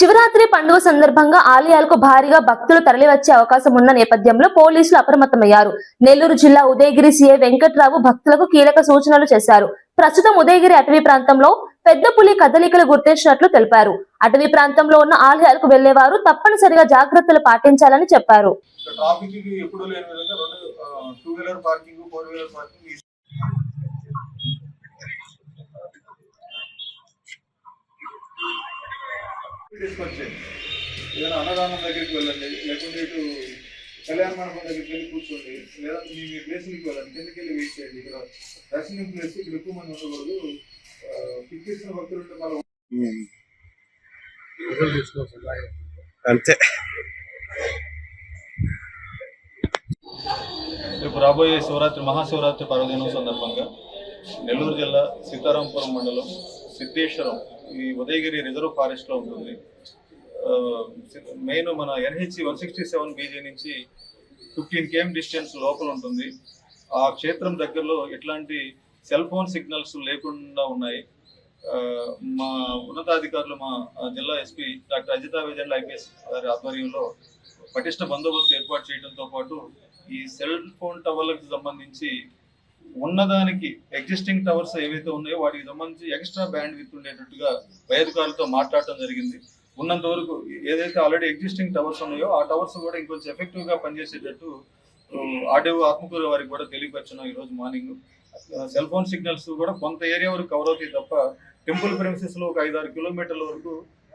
శివరాత్రి పండుగ సందర్భంగా ఆలయాలకు భారీగా భక్తులు తరలివచ్చే అవకాశం ఉన్న నేపథ్యంలో పోలీసులు అప్రమత్తమయ్యారు. నెల్లూరు జిల్లా ఉదయగిరి సీఏ వెంకట్రావు భక్తులకు కీలక సూచనలు చేశారు. ప్రస్తుతం ఉదయగిరి అటవీ ప్రాంతంలో పెద్ద పులి కదలికలు గుర్తించినట్లు తెలిపారు. అటవీ ప్రాంతంలో ఉన్న ఆలయాలకు వెళ్ళేవారు తప్పనిసరిగా జాగ్రత్తలు పాటించాలని చెప్పారు. తీసుకొచ్చేయండి ఏదైనా అన్నదానం దగ్గరికి వెళ్ళండి లేకుంటే ఇటు కళ్యాణ మండపం దగ్గరికి వెళ్ళి కూర్చోండి లేదా మీ మీ ప్లేస్కి వెళ్ళండి కిందకి వెళ్ళి వెయిట్ చేయండి. ఇక్కడ దర్శనం ప్లేస్ ఇక్కడ ఎక్కువ మంది ఉండకూడదు. పిక్కిస్తున్న భక్తులు ఉంటే అంతే. రేపు రాబోయే శివరాత్రి మహాశివరాత్రి పర్వదినం సందర్భంగా నెల్లూరు జిల్లా సీతారాంపురం మండలం సిద్ధేశ్వరం ఈ ఉదయగిరి రిజర్వ్ ఫారెస్ట్లో ఉంటుంది. మెయిన్ మన NHC one sixty seven BG నుంచి ఫిఫ్టీన్ కేఎం డిస్టెన్స్ లోపల ఉంటుంది. ఆ క్షేత్రం దగ్గరలో ఎట్లాంటి సెల్ ఫోన్ సిగ్నల్స్ లేకుండా ఉన్నాయి. మా ఉన్నతాధికారులు మా జిల్లా SP doctor Ajitha Vijayan IPS గారి ఆధ్వర్యంలో పటిష్ట బందోబస్తు ఏర్పాటు చేయడంతో పాటు ఈ సెల్ ఫోన్ టవర్లకు సంబంధించి ఉన్నదానికి ఎగ్జిస్టింగ్ టవర్స్ ఏవైతే ఉన్నాయో వాటికి సంబంధించి ఎక్స్ట్రా బ్యాండ్ విత్ ఉండేటట్టుగా వైద్యకారులతో మాట్లాడటం జరిగింది. ఉన్నంత వరకు ఏదైతే ఆల్రెడీ ఎగ్జిస్టింగ్ టవర్స్ ఉన్నాయో ఆ టవర్స్ కూడా ఇంకొంచెం ఎఫెక్టివ్గా పనిచేసేటట్టు ఆర్డీఓ ఆత్మకూరు వారికి కూడా తెలియపరిచిన ఈ రోజు మార్నింగ్ సెల్ ఫోన్ సిగ్నల్స్ కూడా కొంత ఏరియా వరకు కవర్ అవుతాయి తప్ప టెంపుల్ ప్రెమిసెస్లో ఒక ఐదు ఆరు కిలోమీటర్ల వరకు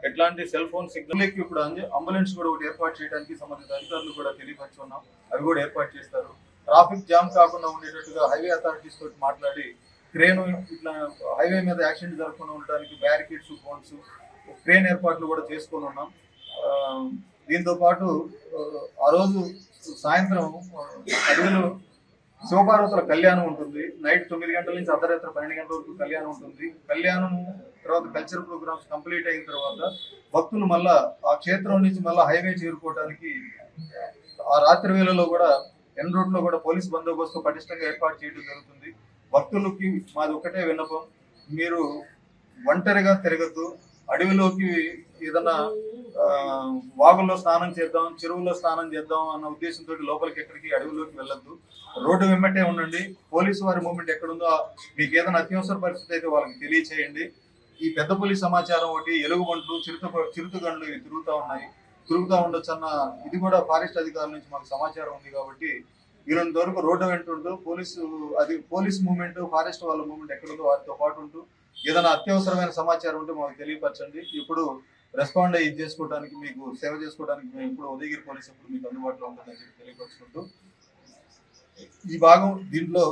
ఎట్లాంటి సెల్ ఫోన్ సిగ్నల్ ఇప్పుడు అంబులెన్స్ కూడా ఒకటి ఏర్పాటు చేయడానికి సంబంధిత అధికారులు కూడా తెలియపరిచి ఉన్నాం. అవి కూడా ఏర్పాటు చేస్తారు. ట్రాఫిక్ జామ్ కాకుండా ఉండేటట్టుగా హైవే అథారిటీస్ తోటి మాట్లాడి క్రేన్ ఇట్లా హైవే మీద యాక్సిడెంట్ జరగకుండా ఉండడానికి బ్యారికేడ్స్ ఫోన్స్ క్రేన్ ఏర్పాట్లు కూడా చేసుకొని ఉన్నాం. దీంతో పాటు ఆ, రోజు సాయంత్రం ఆ, అడవిలో శివపార్వతుల కళ్యాణం ఉంటుంది. నైట్ తొమ్మిది గంటల నుంచి అర్ధరాత్రి పన్నెండు గంటల వరకు కళ్యాణం ఉంటుంది. కళ్యాణం తర్వాత కల్చర్ ప్రోగ్రామ్స్ కంప్లీట్ అయిన తర్వాత భక్తులు మళ్ళా ఆ క్షేత్రం నుంచి మళ్ళీ హైవే చేరుకోవడానికి ఆ రాత్రి వేళలో కూడా ఎన్ రోడ్లో కూడా పోలీస్ బందోబస్తు పటిష్టంగా ఏర్పాటు చేయడం జరుగుతుంది. భక్తులకి మాది ఒకటే విన్నపం. మీరు ఒంటరిగా తిరగద్దు. అడవిలోకి ఏదన్నా వాగుల్లో స్నానం చేద్దాం చెరువుల్లో స్నానం చేద్దాం అన్న ఉద్దేశంతో లోపలికి ఎక్కడికి అడవిలోకి వెళ్ళొద్దు. రోడ్డు వెంబటే ఉండండి. పోలీసు వారి మూమెంట్ ఎక్కడుందో మీకు ఏదైనా అత్యవసర పరిస్థితి అయితే వాళ్ళకి తెలియచేయండి. ఈ పెద్ద పులి సమాచారం ఒకటి ఎలుగుబంట్లు చిరుత చిరుతగండ్లు ఇవి తిరుగుతూ ఉన్నాయి. తిరుగుతూ ఉండొచ్చు అన్న ఇది కూడా ఫారెస్ట్ అధికారుల నుంచి మాకు సమాచారం ఉంది కాబట్టి వీళ్ళంత వరకు రోడ్డు వెంట ఉంటూ పోలీసు అది పోలీస్ మూవ్మెంట్ ఫారెస్ట్ వాళ్ళ మూవ్మెంట్ ఎక్కడుందో వారితో పాటు ఉంటూ ఏదైనా అత్యవసరమైన సమాచారం ఉంటే మాకు తెలియపరచండి. ఇప్పుడు రెస్పాండ్ అయ్యి చేసుకోవడానికి మీకు సేవ చేసుకోవడానికి మేము ఇప్పుడు ఉదయగిరి పోలీసు ఇప్పుడు మీకు అందుబాటులో ఉంటుందని చెప్పి తెలియపరచుకుంటూ ఈ భాగం దీంట్లో